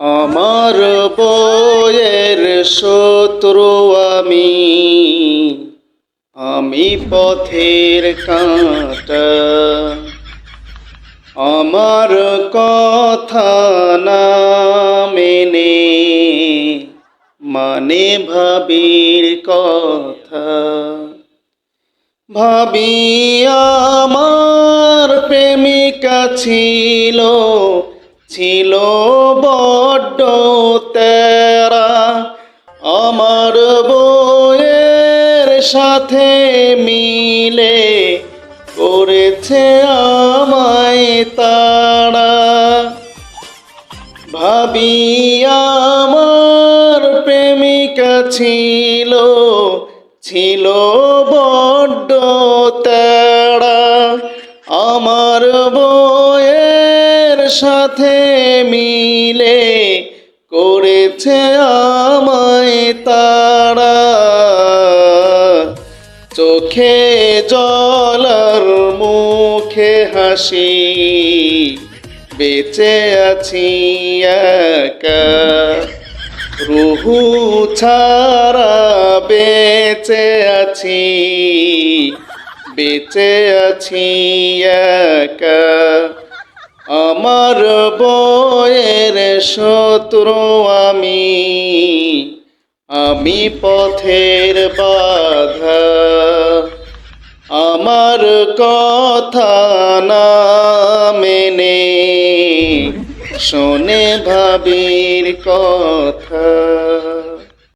আমার বয়ের শত্রু আমি। আমি পথের কাঁটা। আমার কথা না মেনে মানে ভাবির কথা। ভাবি আমার প্রেমিকা ছিল ছিল বড্ড তেরা। আমার বইয়ের সাথে মিলে করেছে আমায় তারা। ভাবি আমার প্রেমিকা ছিল ছিল বড্ড তেড়া আমার বইয়ের সাথে মিলে করেছে আমায় তারা। চোখে জলার মুখে হাসি, বেঁচে আছি রুহু ছাড়া বেঁচে আছি বেঁচে আছি একা। আমার বয়ের শত্রু আমি। আমি পথের বাধা। আমার কথা না মেনে শোনে ভাবির কথা।